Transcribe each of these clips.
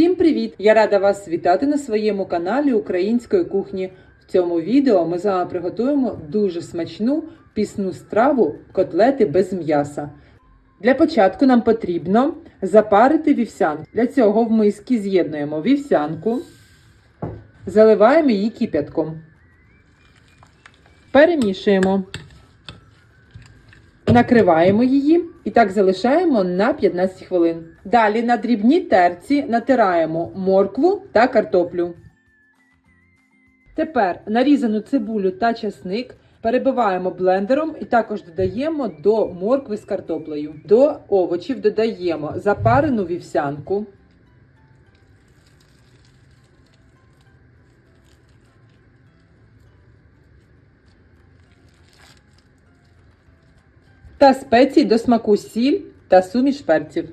Всім привіт! Я рада вас вітати на своєму каналі української кухні. В цьому відео ми з вами приготуємо дуже смачну пісну страву котлети без м'яса. Для початку нам потрібно запарити вівсянку. Для цього в мисці з'єднуємо вівсянку, заливаємо її кип'ятком. Перемішуємо. Накриваємо її і так залишаємо на 15 хвилин. Далі на дрібній терці натираємо моркву та картоплю. Тепер нарізану цибулю та часник перебиваємо блендером і також додаємо до моркви з картоплею. До овочів додаємо запарену вівсянку. Та спеції до смаку сіль та суміш перців.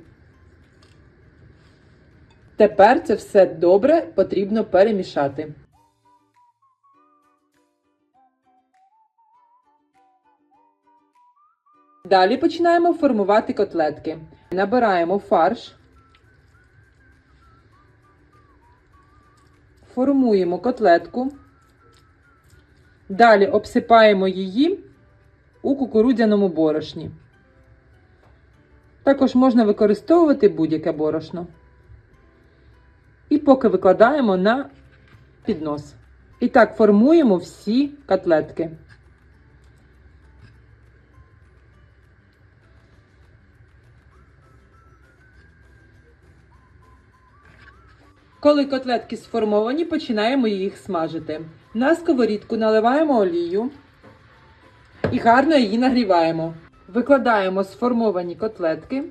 Тепер це все добре потрібно перемішати. Далі починаємо формувати котлетки. Набираємо фарш, формуємо котлетку, далі обсипаємо її у кукурудзяному борошні. Також можна використовувати будь-яке борошно. І поки викладаємо на піднос. І так формуємо всі котлетки. Коли котлетки сформовані, починаємо їх смажити. На сковорідку наливаємо олію і гарно її нагріваємо. Викладаємо сформовані котлетки.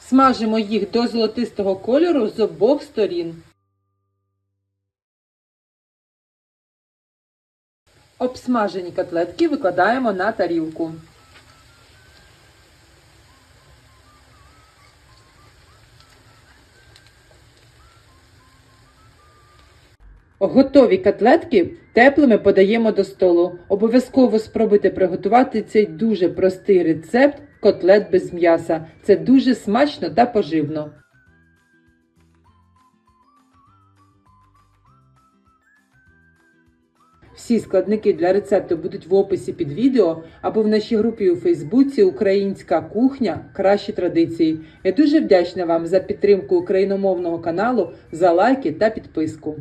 Смажимо їх до золотистого кольору з обох сторін. Обсмажені котлетки викладаємо на тарілку. Готові котлетки теплими подаємо до столу. Обов'язково спробуйте приготувати цей дуже простий рецепт котлет без м'яса. Це дуже смачно та поживно. Всі складники для рецепту будуть в описі під відео або в нашій групі у Фейсбуці Українська кухня Кращі традиції. Я дуже вдячна вам за підтримку україномовного каналу, за лайки та підписку.